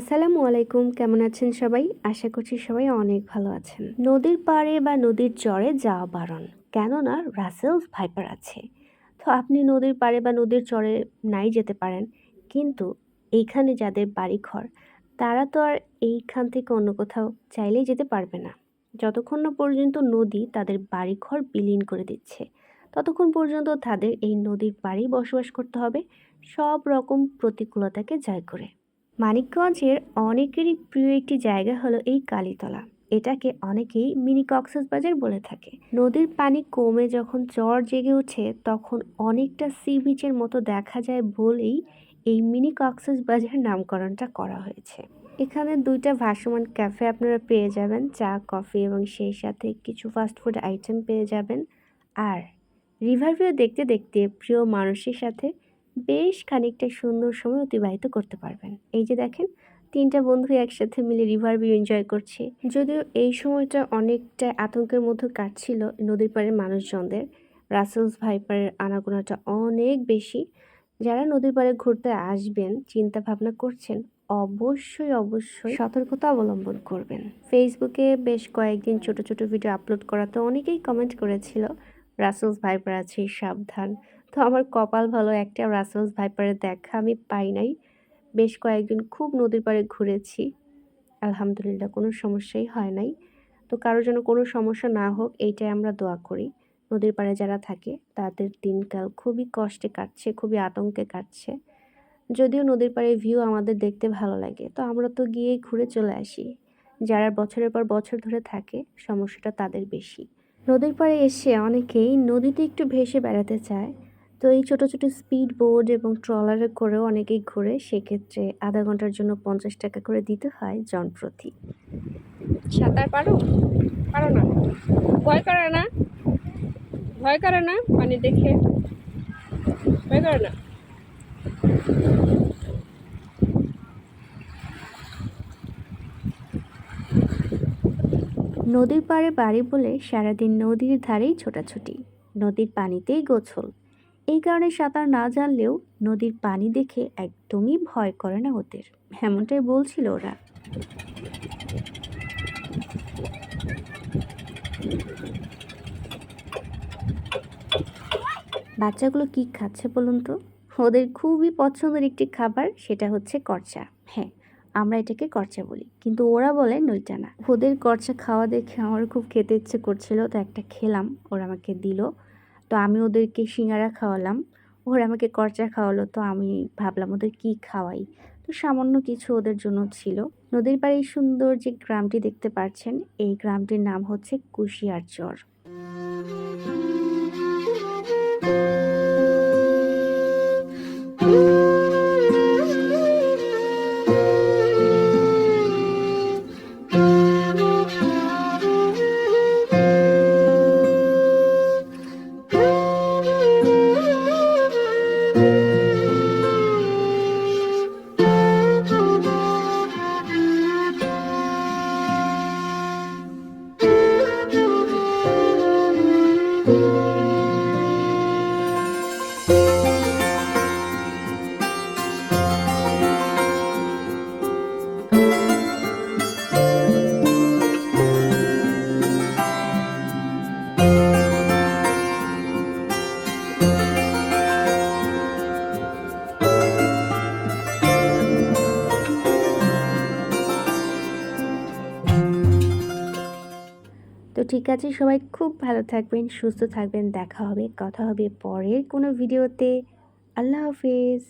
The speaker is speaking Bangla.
আসসালামু আলাইকুম, কেমন আছেন সবাই? আশা করছি সবাই অনেক ভালো আছেন। নদীর পাড়ে বা নদীর চরে যাওয়া বারণ, কেননা রাসেলস ভাইপার আছে। তো আপনি নদীর পাড়ে বা নদীর চরে নাই যেতে পারেন, কিন্তু এইখানে যাদের বাড়িঘর, তারা তো আর এইখান থেকে অন্য কোথাও চাইলেই যেতে পারবে না। যতক্ষণ না পর্যন্ত নদী তাদের বাড়িঘর বিলীন করে দিচ্ছে, ততক্ষণ পর্যন্ত তাদের এই নদীর পাড়েই বসবাস করতে হবে। সব রকম প্রতিকূলতাকে জয় করে। মানিকগঞ্জের অনেকেরই প্রিয় একটি জায়গা হলো এই কালীতলা। এটাকে অনেকেই মিনি কক্সবাজার বলে থাকে। নদীর পানি কমে যখন চর জেগে ওঠে, তখন অনেকটা সি বিচের মতো দেখা যায় বলেই এই মিনি কক্সেস কক্সবাজার নামকরণটা করা হয়েছে। এখানে দুইটা ভাসমান ক্যাফে আপনারা পেয়ে যাবেন। চা, কফি এবং সেই সাথে কিছু ফাস্টফুড আইটেম পেয়ে যাবেন। আর রিভার ভিউ দেখতে দেখতে প্রিয় মানুষের সাথে বেশ খানিকটা সুন্দর সময় অতিবাহিত করতে পারবেন। এই যে দেখেন, তিনটা বন্ধু একসাথে মিলে রিভার ভিউ এনজয় করছে। যদিও এই সময়টা অনেকটা আতঙ্কের মধ্যে কাটছিল নদীর পাড়ের মানুষজনদের। রাসেলস ভাইপারের আনাগোনাটা অনেক বেশি। যারা নদীর পাড়ে ঘুরতে আসবেন চিন্তা ভাবনা করছেন, অবশ্যই অবশ্যই সতর্কতা অবলম্বন করবেন। ফেসবুকে বেশ কয়েকদিন ছোট ছোট ভিডিও আপলোড করাতে অনেকেই কমেন্ট করেছিল রাসেলস ভাইপার আছে, সাবধান। তো আমার কপাল ভালো, একটা রাসেলস ভাইপারের দেখা আমি পাই নাই। বেশ কয়েকদিন খুব নদীর পাড়ে ঘুরেছি। আলহামদুলিল্লাহ, কোনো সমস্যাই হয় নাই। তো কারোর যেন কোনো সমস্যা না হোক, এইটাই আমরা দোয়া করি। নদীর পাড়ে যারা থাকে, তাদের দিনকাল খুবই কষ্টে কাটছে, খুবই আতঙ্কে কাটছে। যদিও নদীর পাড়ে ভিউ আমাদের দেখতে ভালো লাগে, তো আমরা তো গিয়েই ঘুরে চলে আসি। যারা বছরের পর বছর ধরে থাকে, সমস্যাটা তাদের বেশি। নদীর পাড়ে এসে অনেকেই নদীতে একটু ভেসে বেড়াতে চায় তো এই ছোটো ছোটো স্পিড বোর্ড এবং ট্রলারে করেও অনেকেই ঘুরে। সেক্ষেত্রে আধা ঘণ্টার জন্য পঞ্চাশ টাকা করে দিতে হয় জনপ্রতি। সাঁতার পারো? পারো না। ভয় করে না। ভয় করে না পানি দেখে। ভয় করে না। নদীর পাড়ে বাড়ি বলে সারাদিন নদীর ধারেই ছোটাছুটি। নদীর পানিতেই গোছল। এই কারণে সাঁতার না জানলেও নদীর পানি দেখে একদমই ভয় করে না ওদের। এমনটাই বলছিল ওরা। বাচ্চাগুলো কি খাচ্ছে বলুন তো? ওদের খুবই পছন্দের একটি খাবার সেটা হচ্ছে করচা। হ্যাঁ আমরা এটাকে করচা বলি। কিন্তু ওরা বলে নইটা না। ওদের করচা খাওয়া দেখে আমার খুব খেতে ইচ্ছে করছিল, তো একটা খেলাম। ওরা আমাকে দিল। তো আমি ওদেরকে সিঙ্গারা খাওয়ালাম। ওরা আমাকে করচা খাওয়ালো, তো আমি ভাবলাম ওদের কি খাওয়াই? তো সামান্য কিছু ওদের জন্য ছিল। নদীর পাড়ে সুন্দর যে গ্রামটি দেখতে পাচ্ছেন, এই গ্রামটির নাম হচ্ছে কুশিয়ার চর। তো ঠিক আছে, সবাই খুব ভালো থাকবেন, সুস্থ থাকবেন, দেখা হবে, কথা হবে পরের কোনো ভিডিওতে। আল্লাহ হাফিজ।